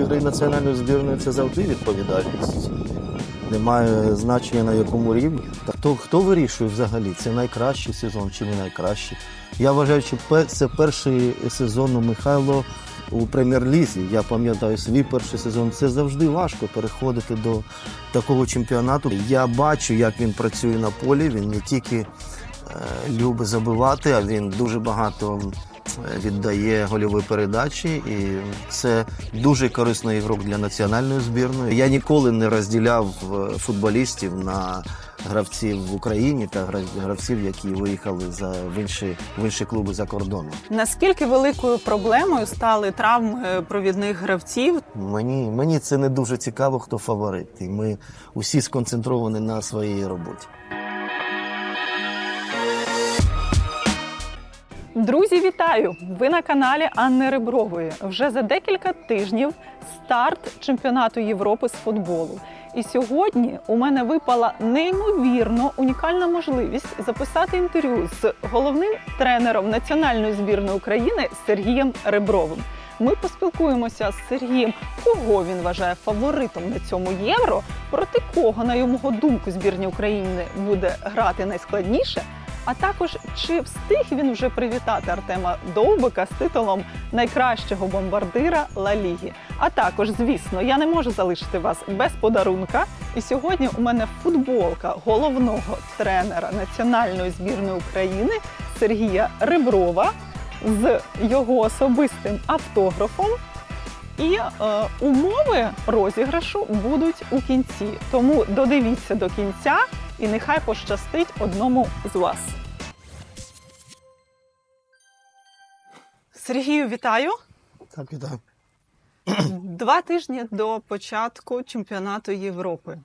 ігри національної збірної це завжди відповідальність. Немає значення на якому рівні. Та хто, хто вирішує взагалі? Це найкращий сезон чи не найкращий? Я вважаю, що це перший сезон у Михайло у прем'єр-лізі. Я пам'ятаю свій перший сезон. Це завжди важко переходити до такого чемпіонату. Я бачу, як він працює на полі. Він не тільки е, любить забивати, а він дуже багато віддає гольові передачі, і це дуже корисний ігрок для національної збірної. Я ніколи не розділяв е, футболістів на гравців в Україні та гра- гравців, які виїхали за в інші, в інші клуби за кордоном. Наскільки великою проблемою стали травми провідних гравців? Мені, мені це не дуже цікаво, хто фаворит. І ми усі сконцентровані на своїй роботі. Друзі, вітаю! Ви на каналі Анни Ребрової. Вже за декілька тижнів старт чемпіонату Європи з футболу. І сьогодні у мене випала неймовірно унікальна можливість записати інтерв'ю з головним тренером національної збірної України Сергієм Ребровим. Ми поспілкуємося з Сергієм, кого він вважає фаворитом на цьому євро, проти кого, на його думку, збірні України буде грати найскладніше. А також чи встиг він вже привітати Артема Довбика з титулом найкращого бомбардира Ла Ліги. А також, звісно, я не можу залишити вас без подарунка. І сьогодні у мене футболка головного тренера національної збірної України Сергія Реброва з його особистим автографом. І е, умови розіграшу будуть у кінці. Тому додивіться до кінця і нехай пощастить одному з вас. Сергію, вітаю! Так, вітаю. Два тижні до початку чемпіонату Європи.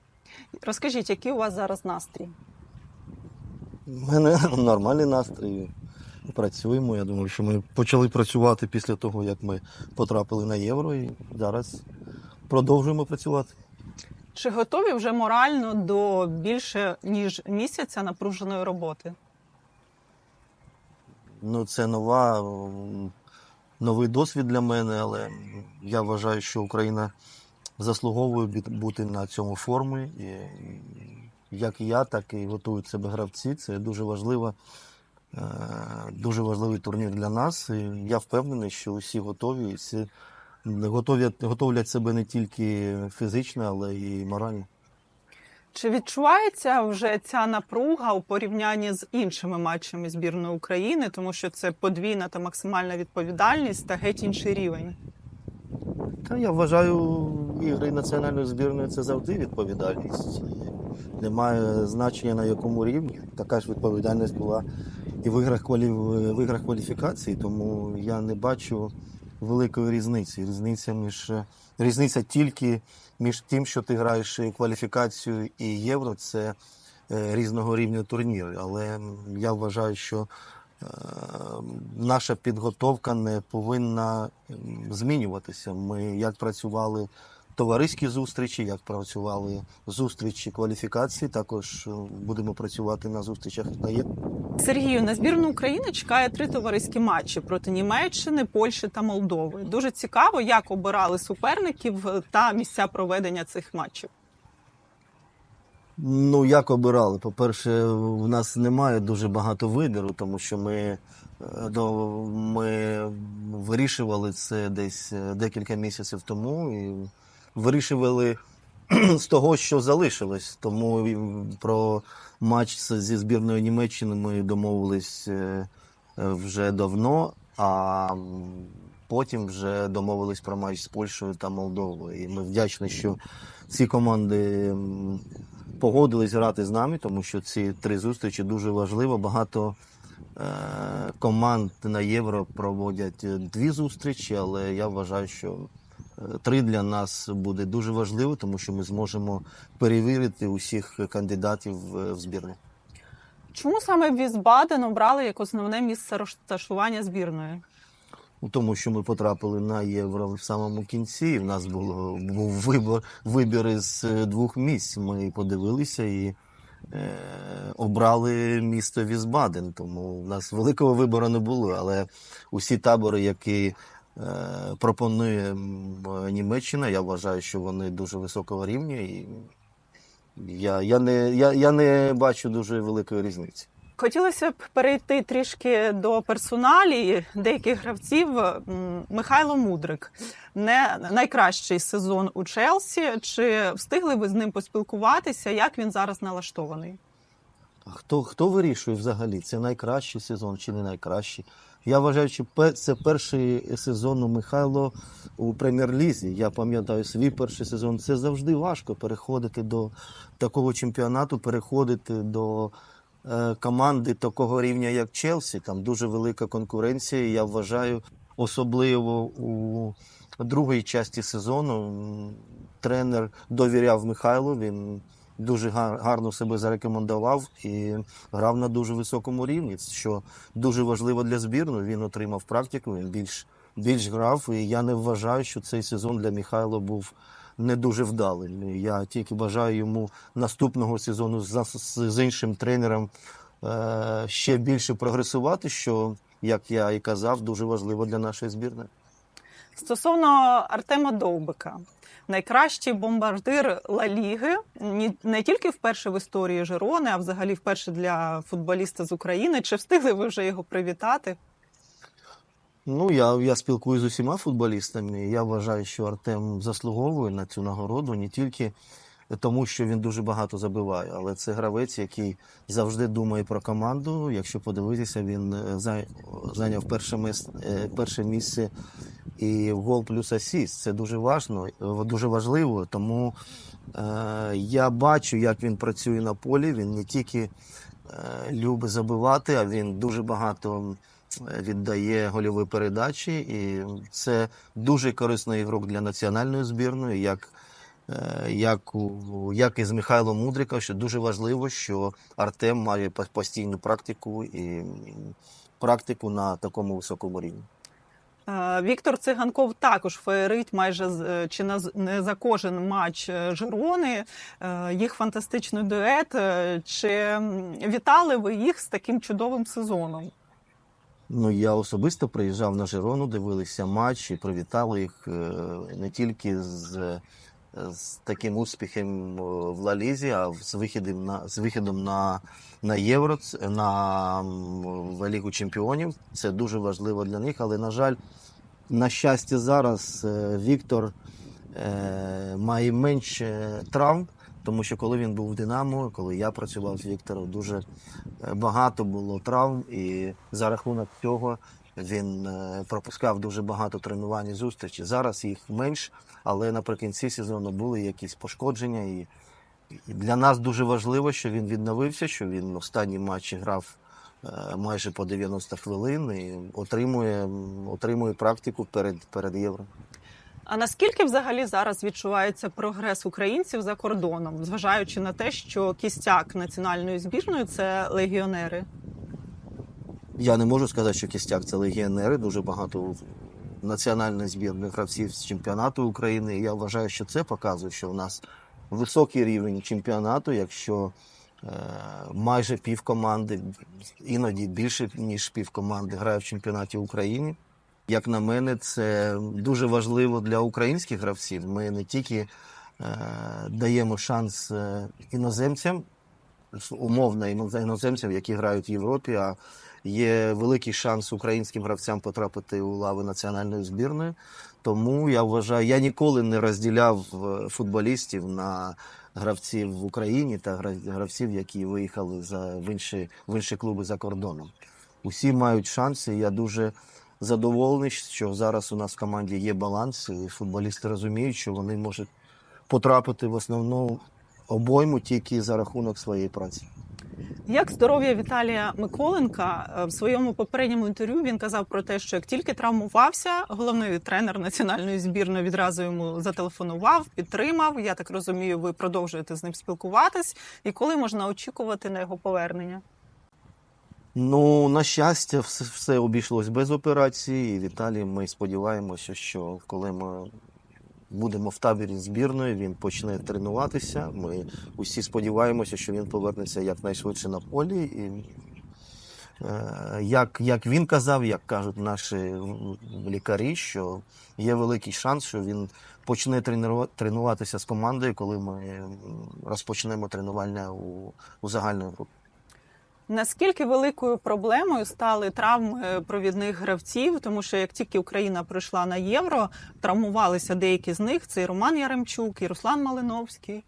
Розкажіть, який у вас зараз настрій? У мене нормальний настрій. Працюємо. Я думаю, що ми почали працювати після того, як ми потрапили на євро, і зараз продовжуємо працювати. Чи готові вже морально до більше ніж місяця напруженої роботи? Ну, це нова, новий досвід для мене, але я вважаю, що Україна заслуговує бути на цьому формі. І як я, так і готують себе гравці. Це дуже важливо. е, Дуже важливий турнір для нас. І я впевнений, що усі готові, і всі готові, готовлять себе не тільки фізично, але й морально. Чи відчувається вже ця напруга у порівнянні з іншими матчами збірної України, тому що це подвійна та максимальна відповідальність та геть інший рівень? Та я вважаю, ігри національної збірної це завжди відповідальність. Немає значення на якому рівні. Така ж відповідальність була і в іграх, квалі... в іграх кваліфікації, тому я не бачу великої різниці. Різниця між різниця тільки між тим, що ти граєш кваліфікацію і євро, це е, різного рівня турніри. Але я вважаю, що е, наша підготовка не повинна змінюватися. Ми як працювали товариські зустрічі, як працювали зустрічі кваліфікації, також е, будемо працювати на зустрічах. Сергію, на збірну України чекає три товариські матчі проти Німеччини, Польщі та Молдови. Дуже цікаво, як обирали суперників та місця проведення цих матчів. Ну, як обирали? По-перше, в нас немає дуже багато вибіру, тому що ми, е, до, ми вирішували це десь е, декілька місяців тому і вирішували з того, що залишилось. Тому про матч зі збірною Німеччини ми домовились е, вже давно, а потім вже домовились про матч з Польщею та Молдовою. І ми вдячні, що ці команди. погодились грати з нами, тому що ці три зустрічі дуже важливо. Багато е, команд на євро проводять е, дві зустрічі, але я вважаю, що три для нас буде дуже важливо, тому що ми зможемо перевірити усіх кандидатів е, в збірну. Чому саме Візбаден обрали як основне місце розташування збірної? У тому, що ми потрапили на євро в самому кінці. і В нас було був вибір, вибір із е, двох місць. Ми подивилися і е, обрали місто Візбаден. Тому в нас великого вибору не було. Але усі табори, які пропонує Німеччина. Я вважаю, що вони дуже високого рівня. І я, я, не, я, я не бачу дуже великої різниці. Хотілося б перейти трішки до персоналії деяких гравців. Михайло Мудрик не найкращий сезон у Челсі. Чи встигли ви з ним поспілкуватися? Як він зараз налаштований? Хто, хто вирішує взагалі? Це найкращий сезон чи не найкращий? Я вважаю, що це перший сезон у Михайло у прем'єр-лізі. Я пам'ятаю свій перший сезон. Це завжди важко переходити до такого чемпіонату, переходити до е, команди такого рівня, як Челсі. Там дуже велика конкуренція. Я вважаю, особливо у другій часті сезону тренер довіряв Михайлу. Він дуже гар- гарно себе зарекомендував і грав на дуже високому рівні, що дуже важливо для збірної. Він отримав практику, він більш, більш грав. І я не вважаю, що цей сезон для Михайла був не дуже вдалим. Я тільки бажаю йому наступного сезону з іншим тренером е, ще більше прогресувати, що, як я і казав, дуже важливо для нашої збірної. Стосовно Артема Довбика, найкращий бомбардир Ла Ліги, не тільки вперше в історії Жирони, а взагалі вперше для футболіста з України. Чи встигли ви вже його привітати? Ну, я, я спілкуюся з усіма футболістами. Я вважаю, що Артем заслуговує на цю нагороду не тільки тому, що він дуже багато забиває, але це гравець, який завжди думає про команду. Якщо подивитися, він е, зайняв перше, е, перше місце і гол плюс асіст. Це дуже важно, е, дуже важливо. Тому е, я бачу, як він працює на полі. Він не тільки е, любить забивати, а він дуже багато віддає гольові передачі, і це дуже корисний ігрок для національної збірної, як, е, як, як і з Михайлом Мудрика, що дуже важливо, що Артем має постійну практику і практику на такому високому рівні. Віктор Циганков також феєрить майже е, чи на не за кожен матч е, Жирони. Е, Їх фантастичний дует. Чи вітали ви їх з таким чудовим сезоном? Ну, я особисто приїжджав на Жирону, дивилися матч і привітали їх не тільки з, з таким успіхом е, в Ла Лізі, а з вихідом на з вихідом на, на Євро, на Лігу Чемпіонів. Це дуже важливо для них. Але, на жаль, на щастя, зараз е, Віктор е, має менше травм. Тому що коли він був в Динамо, коли я працював з Віктором, дуже багато було травм, і за рахунок цього він е, пропускав дуже багато тренувань і зустрічей. Зараз їх менш, але наприкінці сезону були якісь пошкодження. І для нас дуже важливо, що він відновився, що він в останній матчі грав е, майже по 90 хвилин і отримує, отримує практику перед, перед євро. А наскільки взагалі зараз відчувається прогрес українців за кордоном, зважаючи на те, що кістяк національної збірної це легіонери? Я не можу сказати, що кістяк це легіонери. Дуже багато національних збірних гравців з чемпіонату України. І я вважаю, що це показує, що в нас високий рівень чемпіонату, якщо е, майже пів команди, іноді більше ніж пів команди грає в чемпіонаті України. Як на мене, це дуже важливо для українських гравців. Ми не тільки е, даємо шанс е, іноземцям, умовно іноземцям, які грають в Європі, а є великий шанс українським гравцям потрапити у лави національної збірної. Тому я вважаю, я ніколи не розділяв е, футболістів на гравців в Україні та гравців, які виїхали за в інші, в інші клуби за кордоном. Усі мають шанси. Я дуже задоволений, що зараз у нас в команді є баланс, і футболісти розуміють, що вони можуть потрапити в основну обойму тільки за рахунок своєї праці. Як здоров'я Віталія Миколенка Е, в своєму попередньому інтерв'ю він казав про те, що як тільки травмувався, головний тренер національної збірної відразу йому зателефонував, підтримав. Я так розумію, ви продовжуєте з ним спілкуватись. І коли можна очікувати на його повернення? Ну, на щастя, все, обійшлось без операції. І Віталій, ми сподіваємося, що коли ми будемо в таборі збірної, він почне тренуватися. Ми усі сподіваємося, що він повернеться якнайшвидше на полі. І Е, Як, як він казав, як кажуть наші лікарі, що є великий шанс, що він почне тренува- тренуватися з командою, коли ми розпочнемо тренування у, у загальної групі. Наскільки великою проблемою стали травми провідних гравців, тому що як тільки Україна прийшла на євро, травмувалися деякі з них. Це і Роман Яремчук, і Руслан Малиновський.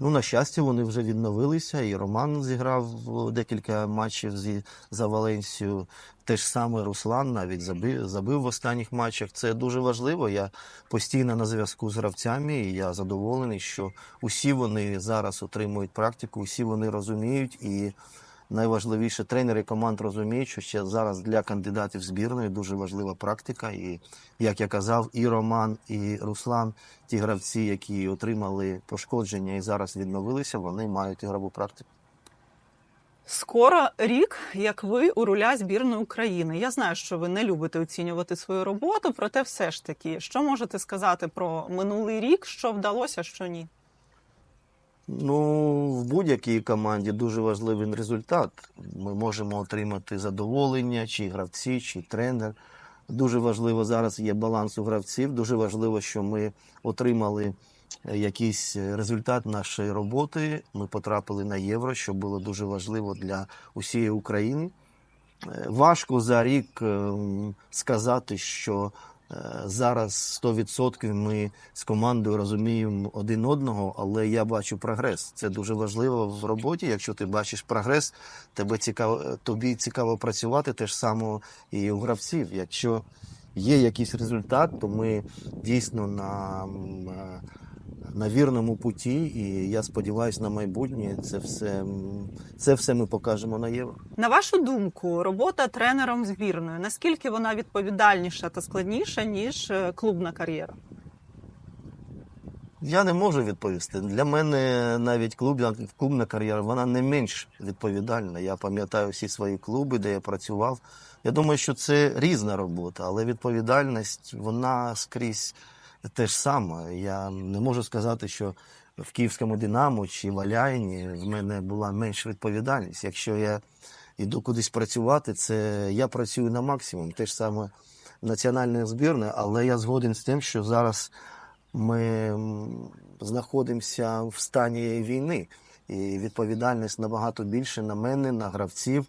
Ну, на щастя, вони вже відновилися, і Роман зіграв декілька матчів зі, за Валенсію. Те ж саме Руслан навіть забив, забив в останніх матчах. Це дуже важливо. Я постійно на зв'язку з гравцями, і я задоволений, що усі вони зараз отримують практику, усі вони розуміють. І найважливіше, тренери команд розуміють, що ще зараз для кандидатів збірної дуже важлива практика. І як я казав, і Роман, і Руслан, ті гравці, які отримали пошкодження і зараз відновилися, вони мають ігрову практику. Скоро рік, як ви у руля збірної України. Я знаю, що ви не любите оцінювати свою роботу, проте все ж таки, що можете сказати про минулий рік, що вдалося, що ні? Ну, в будь-якій команді дуже важливий результат. Ми можемо отримати задоволення, чи гравці, чи тренер. Дуже важливо зараз є баланс у гравців. Дуже важливо, що ми отримали е, якийсь результат нашої роботи. Ми потрапили на євро, що було дуже важливо для усієї України. Е, Важко за рік е, сказати, що зараз 100% ми з командою розуміємо один одного, але я бачу прогрес. Це дуже важливо в роботі. Якщо ти бачиш прогрес, тебе цікаво, тобі цікаво працювати те ж саме і у гравців. Якщо є якийсь результат, то ми дійсно на, е, на вірному путі, і я сподіваюся на майбутнє. Це все, це все ми покажемо на євро. На вашу думку, робота тренером збірної наскільки вона відповідальніша та складніша ніж е, клубна кар'єра? Я не можу відповісти. Для мене навіть клубна, клубна кар'єра вона не менш відповідальна. Я пам'ятаю всі свої клуби, де я працював. Я думаю, що це різна робота, але відповідальність вона скрізь те ж саме. Я не можу сказати, що в Київському Динамо чи в Аляйні в мене була менш відповідальність. Якщо я йду кудись працювати, це я працюю на максимум. Те ж саме національна збірна, але я згоден з тим, що зараз ми знаходимося в стані війни, і відповідальність набагато більше на мене, на гравців.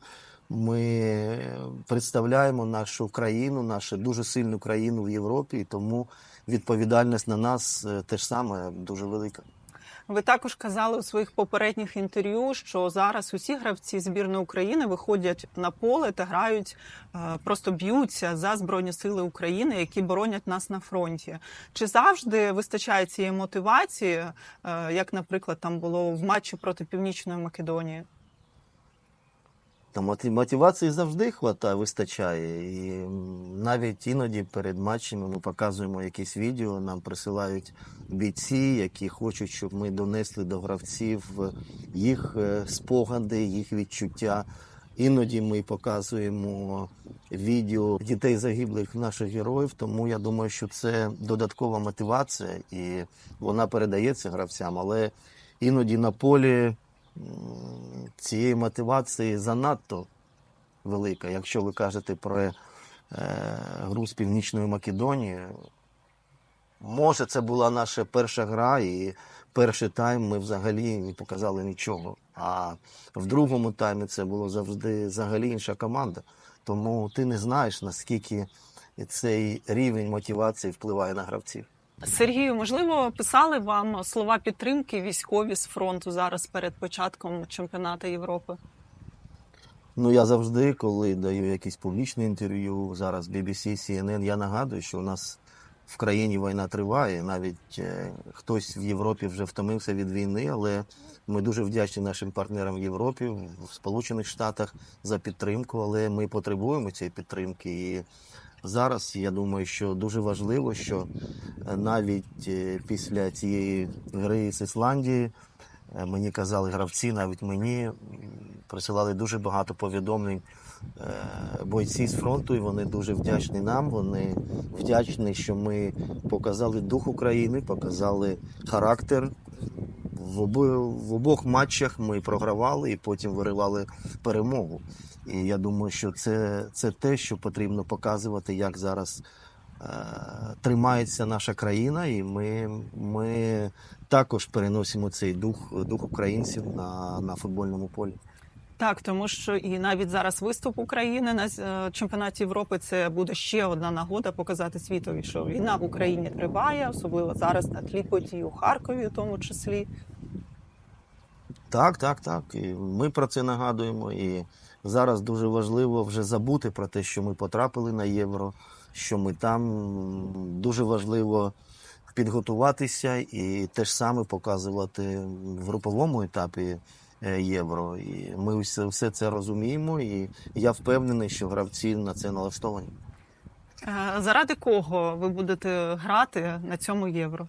Ми представляємо нашу країну, нашу дуже сильну країну в Європі, і тому відповідальність на нас е, теж саме дуже велика. Ви також казали у своїх попередніх інтерв'ю, що зараз усі гравці збірної України виходять на поле та грають, е, просто б'ються за збройні сили України, які боронять нас на фронті. Чи завжди вистачає цієї мотивації, е, як, наприклад, там було в матчі проти Північної Македонії? Та мотив- мотивації завжди хватає, вистачає. І навіть іноді перед матчами ми показуємо якісь відео, нам присилають бійці, які хочуть, щоб ми донесли до гравців е, їх е, спогади, їх відчуття. Іноді ми показуємо відео дітей загиблих наших героїв, тому я думаю, що це додаткова мотивація, і вона передається гравцям. Але іноді на полі цієї мотивації занадто велика. Якщо ви кажете про е, гру з Північною Македонією, може, це була наша перша гра, і перший тайм ми взагалі не показали нічого. А в другому таймі це було завжди взагалі інша команда. Тому ти не знаєш, наскільки цей рівень мотивації впливає на гравців. Сергію, можливо, писали вам слова підтримки військові з фронту зараз перед початком чемпіонату Європи? Ну, я завжди, коли даю якісь публічне інтерв'ю, зараз BBC, CNN, я нагадую, що у нас в країні війна триває. Навіть е, хтось в Європі вже втомився від війни, але ми дуже вдячні нашим партнерам в Європі, в Сполучених Штатах за підтримку, але ми потребуємо цієї підтримки. І зараз я думаю, що дуже важливо, що е, навіть е, після цієї гри з Ісландії Е, Мені казали гравці, навіть мені присилали дуже багато повідомлень бойці з фронту, і вони дуже вдячні нам. Вони вдячні, що ми показали дух України, показали характер. В обох матчах ми програвали і потім виривали перемогу. І я думаю, що це, це те, що потрібно показувати, як зараз е, тримається наша країна, і ми, ми також переносимо цей дух, дух українців на, на футбольному полі. Так, тому що і навіть зараз виступ України на е, чемпіонаті Європи це буде ще одна нагода показати світові, що війна в Україні триває, особливо зараз на тлі подій у Харкові, у тому числі. Так, так, так. І ми про це нагадуємо. І зараз дуже важливо вже забути про те, що ми потрапили на євро, що ми там. Дуже важливо підготуватися і те ж саме показувати в груповому етапі е, євро. І ми все, все це розуміємо, і я впевнений, що гравці на це налаштовані. Е, Заради кого ви будете грати на цьому євро?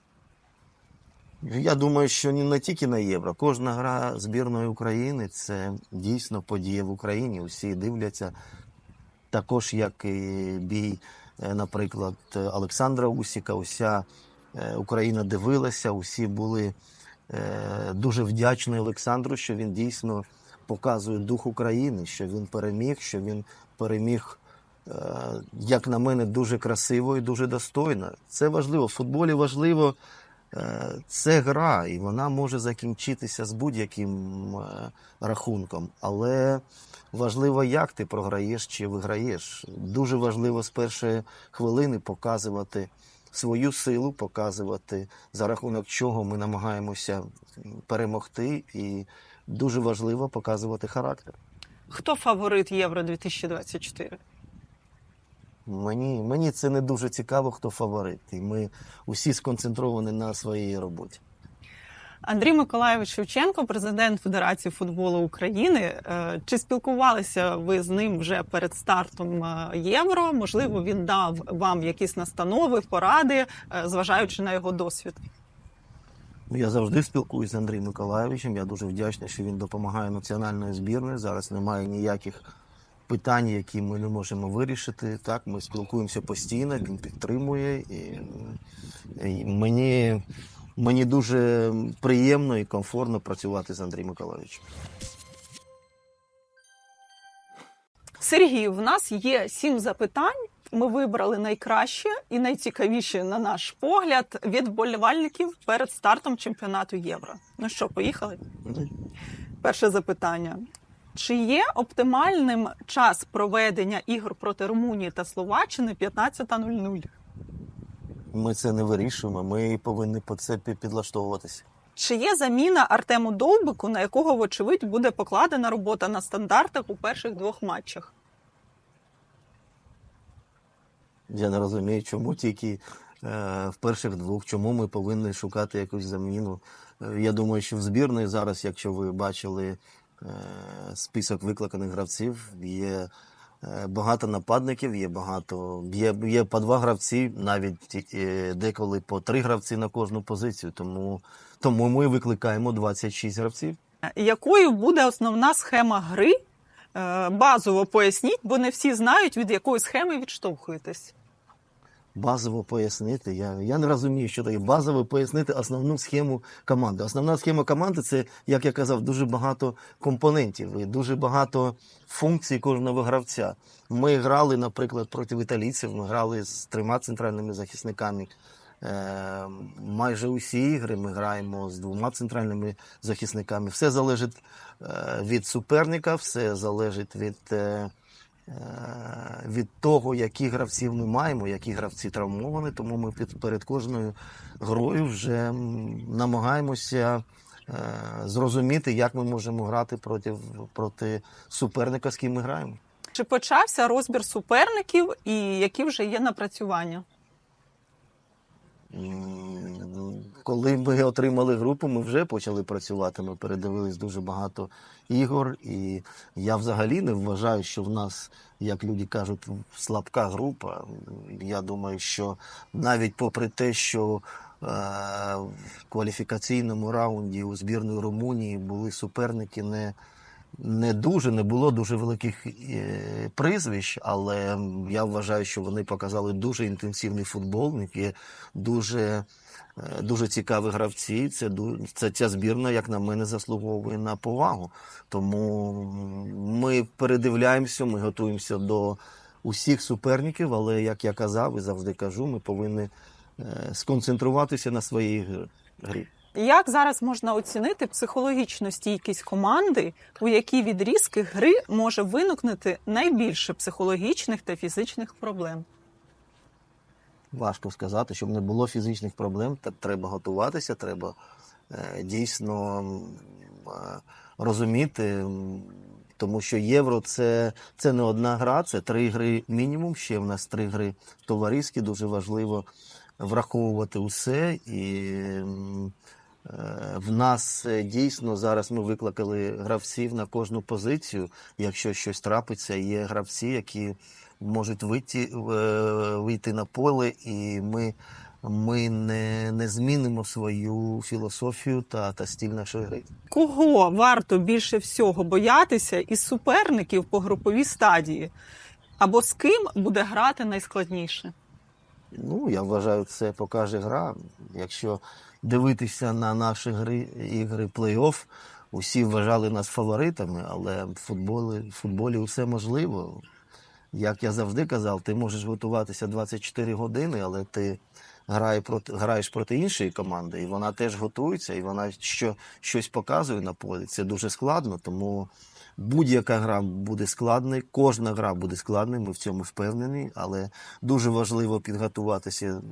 Я думаю, що не, тільки на євро. Кожна гра збірної України це дійсно подія в Україні. Усі дивляться. Також як і бій, е, наприклад, Олександра Усіка, уся е, Україна дивилася, усі були е, дуже вдячні Олександру, що він дійсно показує дух України, що він переміг, що він переміг, як на мене, дуже красиво і дуже достойно. Це важливо. В футболі важливо. Е, Це гра, і вона може закінчитися з будь-яким е, рахунком. Але важливо, як ти програєш чи виграєш. Дуже важливо з першої хвилини показувати свою силу, показувати за рахунок чого ми намагаємося перемогти, і дуже важливо показувати характер. Хто фаворит Євро 2024? Мені, мені це не дуже цікаво, хто фаворит. І ми усі сконцентровані на своїй роботі. Андрій Миколаєвич Шевченко, президент Федерації футболу України. Е, Чи спілкувалися ви з ним вже перед стартом е, євро? Можливо, він дав вам якісь настанови, поради, е, зважаючи на його досвід. Я завжди спілкуюся з Андрієм Миколаєвичем. Я дуже вдячний, що він допомагає національної збірної. Зараз немає ніяких питань, які ми не можемо вирішити. Так, ми спілкуємося постійно, він підтримує. І, і мені, мені дуже приємно і комфортно працювати з Андрієм Миколаєвичем. Сергій, в нас є сім запитань. Ми вибрали найкраще і найцікавіші, на наш погляд, від вболівальників перед стартом чемпіонату Євро. Ну що, поїхали? Перше запитання. Чи є оптимальним час проведення ігор проти Румунії та Словаччини 15.00? Ми це не вирішуємо. Ми повинні по це підлаштовуватися. Чи є заміна Артему Довбику, на якого, вочевидь, буде покладена робота на стандартах у перших двох матчах? Я не розумію, чому тільки е, в перших двох, чому ми повинні шукати якусь заміну. Е, я думаю, що в збірної зараз, якщо ви бачили список викликаних гравців, є е, багато нападників, є багато, є, є по два гравці, навіть е, деколи по три гравці на кожну позицію. Тому, тому ми викликаємо 26 гравців. Якою буде основна схема гри? Е, Базово поясніть, бо не всі знають, від якої схеми відштовхуєтесь. Базово пояснити. Я, я не розумію, що таке базово пояснити основну схему команди. Основна схема команди це, як я казав, дуже багато компонентів і дуже багато функцій кожного гравця. Ми грали, наприклад, проти італійців, ми грали з трьома центральними захисниками. Е, майже усі ігри ми граємо з двома центральними захисниками. Все залежить е, від суперника, все залежить від. Е, від того, які гравців ми маємо, які гравці травмовані, тому ми під, перед кожною грою вже намагаємося е, зрозуміти, як ми можемо грати проти, проти суперника, з ким ми граємо. Чи почався розбір суперників і які вже є напрацювання? Коли ми отримали групу, ми вже почали працювати. Ми передивились дуже багато ігор, і я взагалі не вважаю, що в нас, як люди кажуть, слабка група. Я думаю, що навіть попри те, що е, в кваліфікаційному раунді у збірної Румунії були суперники не не дуже, не було дуже великих е, прізвищ, але я вважаю, що вони показали дуже інтенсивний футбол, які дуже, е, дуже цікаві гравці. Це, це ця збірна, як на мене, заслуговує на повагу. Тому ми передивляємося, ми готуємося до усіх суперників, але як я казав і завжди кажу, ми повинні е, сконцентруватися на своїй грі. Як зараз можна оцінити психологічну стійкість команди, у якій відрізки гри може виникнути найбільше психологічних та фізичних проблем? Важко сказати, щоб не було фізичних проблем, треба готуватися, треба е, дійсно е, розуміти, тому що євро це, це не одна гра, це три гри мінімум. Ще в нас три гри товариські. Дуже важливо враховувати усе. І в нас е, дійсно зараз ми викликали гравців на кожну позицію. Якщо щось трапиться, є гравці, які можуть вийти, е, вийти на поле, і ми, ми не, не змінимо свою філософію та, та стиль нашої гри. Кого варто більше всього боятися із суперників по груповій стадії? Або з ким буде грати найскладніше? Ну, я вважаю, це покаже гра. Якщо дивитися на наші гри, ігри плей-офф, усі вважали нас фаворитами, але в футболі, в футболі все можливо. Як я завжди казав, ти можеш готуватися 24 години, але ти грає проти, граєш проти іншої команди, і вона теж готується, і вона що, щось показує на полі. Це дуже складно, тому будь-яка гра буде складною, кожна гра буде складною, ми в цьому впевнені, але дуже важливо підготуватися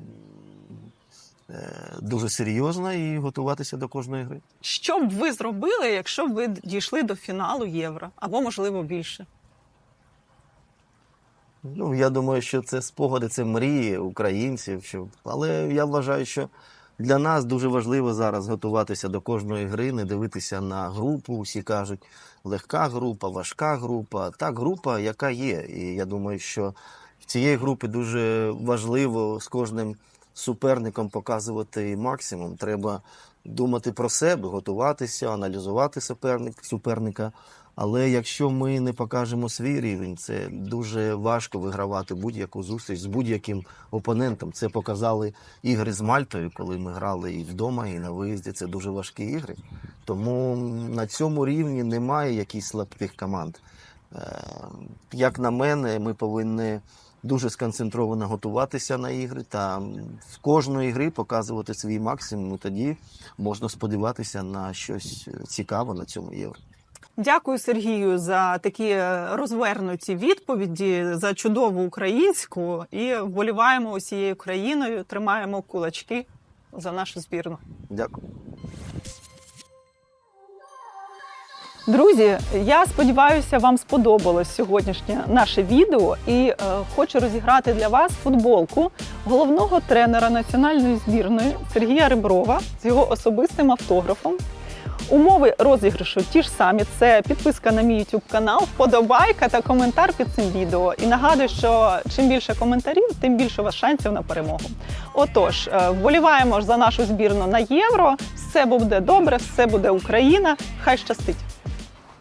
дуже серйозно і готуватися до кожної гри. Що б ви зробили, якщо б ви дійшли до фіналу євро, або можливо більше? Ну, я думаю, що це спогади, це мрії українців. Що... Але я вважаю, що для нас дуже важливо зараз готуватися до кожної гри, не дивитися на групу. Всі кажуть, легка група, важка група. Та група, яка є. І я думаю, що в цієї групи дуже важливо з кожним суперником показувати максимум. Треба думати про себе, готуватися, аналізувати суперник, суперника. Але якщо ми не покажемо свій рівень, це дуже важко вигравати будь-яку зустріч з будь-яким опонентом. Це показали ігри з Мальтою, коли ми грали і вдома, і на виїзді. Це дуже важкі ігри. Тому на цьому рівні немає якихось слабких команд. Е, Як на мене, ми повинні дуже сконцентровано готуватися на ігри та в кожної гри показувати свій максимум. І тоді можна сподіватися на щось цікаве на цьому євро. Дякую Сергію за такі е, розвернуті відповіді, за чудову українську і вболіваємо усією країною, тримаємо кулачки за нашу збірну. Дякую. Друзі, я сподіваюся, вам сподобалось сьогоднішнє наше відео і е, хочу розіграти для вас футболку головного тренера національної збірної Сергія Реброва з його особистим автографом. Умови розіграшу ті ж самі: це підписка на мій YouTube канал, вподобайка та коментар під цим відео. І нагадую, що чим більше коментарів, тим більше у вас шансів на перемогу. Отож, е, вболіваємо за нашу збірну на євро. Все буде добре, все буде Україна. Хай щастить!